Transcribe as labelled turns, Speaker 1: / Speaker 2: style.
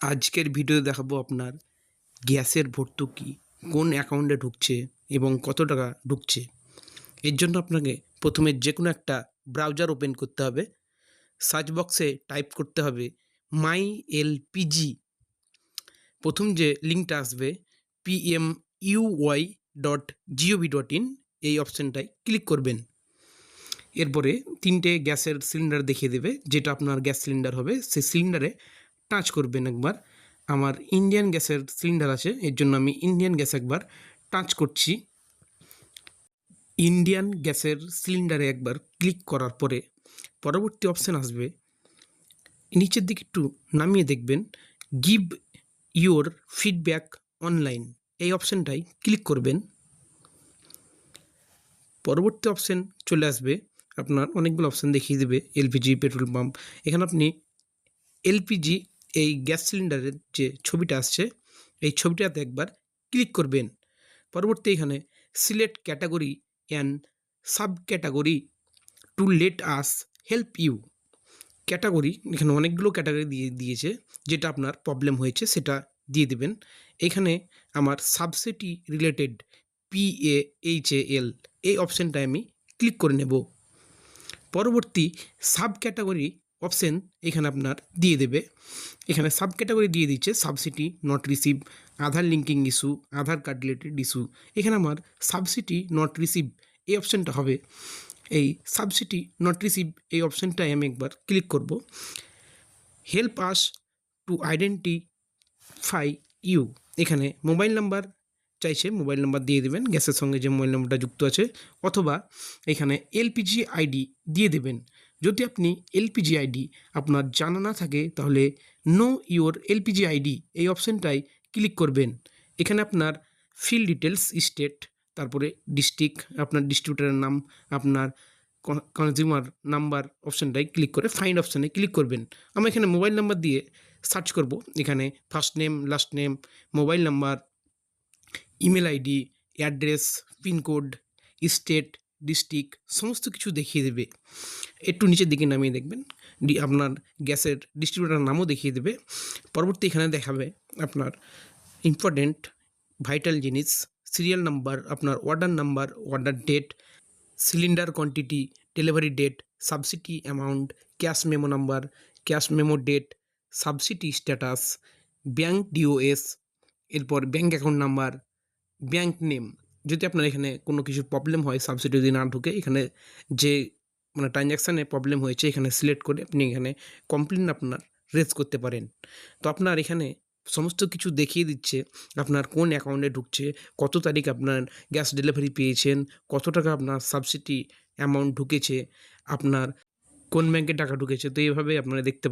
Speaker 1: আজকের ভিডিও দেখাবো আপনার গ্যাসের ভর্তুকি কোন অ্যাকাউন্টে ঢুকছে এবং কত টাকা ঢুকছে। এর জন্য আপনাকে প্রথমে যে কোনো একটা ব্রাউজার ওপেন করতে হবে। সার্চ বক্সে টাইপ করতে হবে মাই এলপিজি প্রথম যে লিঙ্কটা আসবে PM UY dot gov dot in এই অপশানটায় ক্লিক করবেন। এরপরে তিনটে গ্যাসের সিলিন্ডার দেখিয়ে দেবে, যেটা আপনার গ্যাস সিলিন্ডার হবে। সেই সিলিন্ডারে টাচ করবেন একবার। আমার ইন্ডিয়ান গ্যাসের সিলিন্ডার আছে, এর জন্য আমি ইন্ডিয়ান গ্যাস একবার টাচ করছি। ইন্ডিয়ান গ্যাসের সিলিন্ডারে একবার ক্লিক করার পরে পরবর্তী অপশান আসবে। নিচের দিকে একটু নামিয়ে দেখবেন গিভ ইওর ফিডব্যাক অনলাইন এই অপশানটাই ক্লিক করবেন। পরবর্তী অপশান চলে আসবে, আপনার অনেকগুলো অপশান দেখিয়ে দেবে, এলপিজি, পেট্রোল পাম্প। এখানে আপনি এলপিজি এই গ্যাস সিলিন্ডারের যে ছবিটা আসছে, এই ছবিটাতে একবার ক্লিক করবেন। পরবর্তী এখানে select category and sub category to let us help you. Category, এখানে অনেকগুলো ক্যাটাগরি দিয়ে দিয়েছে, যেটা আপনার প্রবলেম হয়েছে সেটা দিয়ে দেবেন। এখানে আমার subsidy related P A H A L এই অপশানটায় আমি ক্লিক করে নেব। পরবর্তী সাব ক্যাটাগরি অপশান এখানে আপনার দিয়ে দেবে। এখানে সাব ক্যাটাগরি দিয়ে দিচ্ছে subsidy not receive Aadhaar linking issue Aadhaar card related issue এখানে আমার সাবসিডি নট রিসিভ এই অপশানটা হবে। এই সাবসিডি নট রিসিভ এই অপশানটায় আমি একবার ক্লিক করব। Help us to identify you এখানে মোবাইল নাম্বার চাইছে মোবাইল নাম্বার দিয়ে দেবেন, গ্যাসের সঙ্গে যে মোবাইল নাম্বারটা যুক্ত আছে, অথবা এখানে এলপিজি আইডি দিয়ে দেবেন। যদি আপনি এলপিজি আইডি আপনার জানা না থাকে, তাহলে নো ইওর এলপিজি আইডি এই অপশানটায় ক্লিক করবেন। এখানে আপনার ফিল ডিটেলস স্টেট তারপরে ডিস্ট্রিক্ট আপনার ডিস্ট্রিবিউটারের নাম, আপনার কনজিউমার নাম্বার অপশানটায় ক্লিক করে ফাইন্ড অপশানে ক্লিক করবেন। আমরা এখানে মোবাইল নাম্বার দিয়ে সার্চ করব। এখানে first name last name mobile number email ID address pincode state district, সমস্ত কিছু দেখিয়ে দেবে। একটু নিচের দিকে নামিয়ে দেখবেন। আপনার গ্যাসের ডিস্ট্রিবিউটার নামও দেখিয়ে দেবে। পরবর্তী এখানে দেখাবে আপনার ইম্পর্টেন্ট ভাইটাল জিনিস সিরিয়াল নাম্বার আপনার order number order date cylinder quantity delivery date subsidy amount cash memo number cash memo date subsidy status bank DOS এরপর bank account number bank name যদি আপনার এখানে কোনো কিছু প্রবলেম হয় সাবসিডি যদি না ঢুকে, এখানে যে মানে ট্রানজ্যাকশানে প্রবলেম হয়েছে, এখানে সিলেক্ট করে আপনি এখানে কমপ্লেন আপনার রেজ করতে পারেন। তো আপনার এখানে সমস্ত কিছু দেখিয়ে দিচ্ছে, আপনার কোন অ্যাকাউন্টে ঢুকছে, কত তারিখ আপনার গ্যাস ডেলিভারি পেয়েছেন, কত টাকা আপনার সাবসিডি অ্যামাউন্ট ঢুকেছে, আপনার কোন ব্যাংকে টাকা ঢুকেছে, তো এইভাবে আপনারা দেখতে